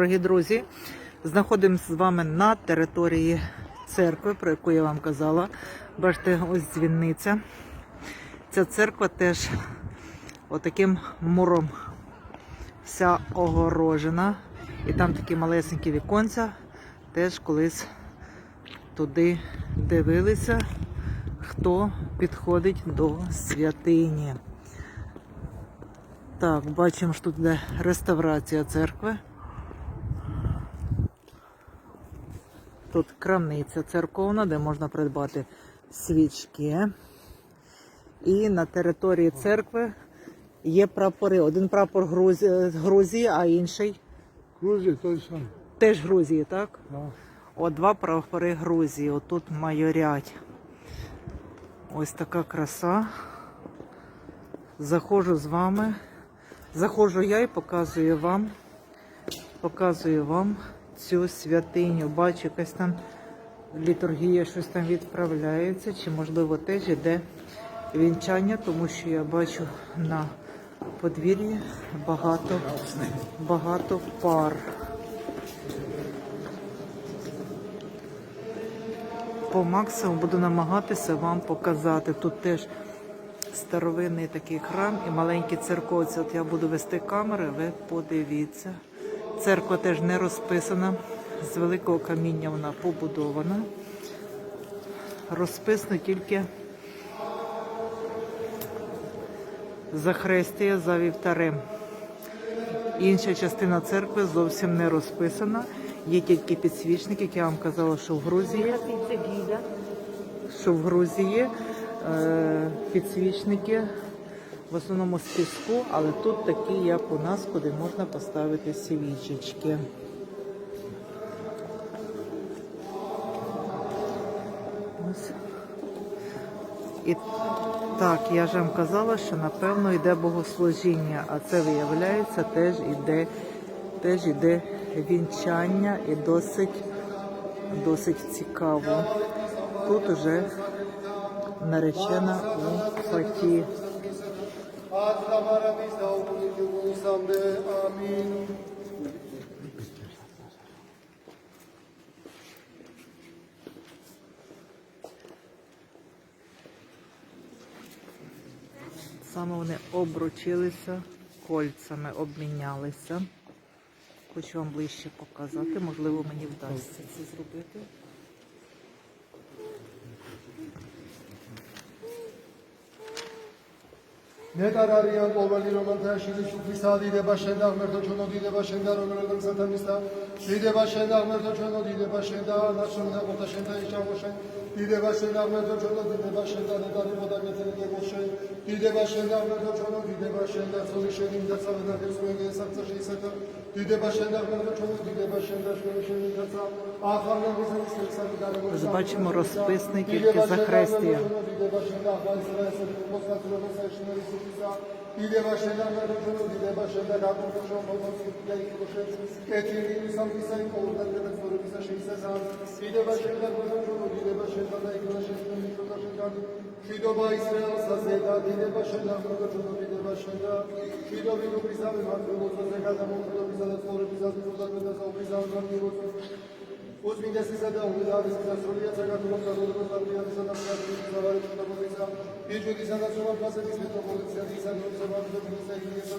Дорогі друзі, знаходимося з вами на території церкви, про яку я вам казала. Бачите, ось дзвіниця. Ця церква теж отаким муром вся огорожена. І там такі малесенькі віконця. Теж колись туди дивилися, хто підходить до святині. Так, бачимо, що тут йде реставрація церкви. Тут крамниця церковна, де можна придбати свічки. І на території церкви є прапори. Один прапор Грузії, Грузії а інший Грузія той самий. теж Грузії, так? Да. О, два прапори Грузії. Отут майорять. Ось така краса. Заходжу з вами. Заходжу я і показую вам. Показую вам цю святиню. Бачу, якась там літургія, щось там відправляється, чи можливо теж іде вінчання, тому що я бачу на подвір'ї багато, багато пар. по максимуму буду намагатися вам показати. Тут теж старовинний такий храм і маленькі церковці. От я буду вести камери, ви подивіться. Церква теж не розписана. З великого каміння вона побудована. Розписано тільки захрестя за вівтарем. Інша частина церкви зовсім не розписана. Є тільки підсвічники, як я вам казала, що в Грузії що в Грузії е, підсвічники в основному з піску, але тут такі, як у нас, куди можна поставити свічечки. І так, я ж вам казала, що напевно йде богослужіння, а це виявляється теж іде, теж іде вінчання і досить, досить цікаво. Тут уже наречена у хаті. Амінь. Саме вони обручилися, кольцями обмінялися. Хочу вам ближче показати, можливо, мені вдасться це зробити. Նետարարյան ովալի ռոմանտա շիլի շուպիսա դիդե բաշենդաղ մերտո չոնո դիդե բաշենդա ռոմերոդն սատանիստա դիդե բաշենդաղ մերտո չոնո դիդե բաշենդա նաշոննա ոտաշենդա իչավոշեն դիդե բաշենդաղ մերտո չոնո դիդե բաշենդա նետարի ոտագեցել գեվոշեն դիդե բաշենդաղ Dide başında Ось бачимо розписників і захрестя. Dide შვიდობა ისრაელსა ზედა, დინება შენდა, ხურდაჩუდა დინება შენდა, შვიდობი უფლისავე მართლობოსაზე გადამოყრდობისა და ცხოვრებისას მწოდაგმენდა საუბრისა მართლობოსას. უზმინდესისა და უნდაარისა სრულიად საქართველოს საზოგადოებრივ პარტიისა და პრაქტიკის სავარეთმყოფისა, ბიჭვიტისა და სულაფასების მეტროპოლიტენის ადმინისტრაციული ცენტრის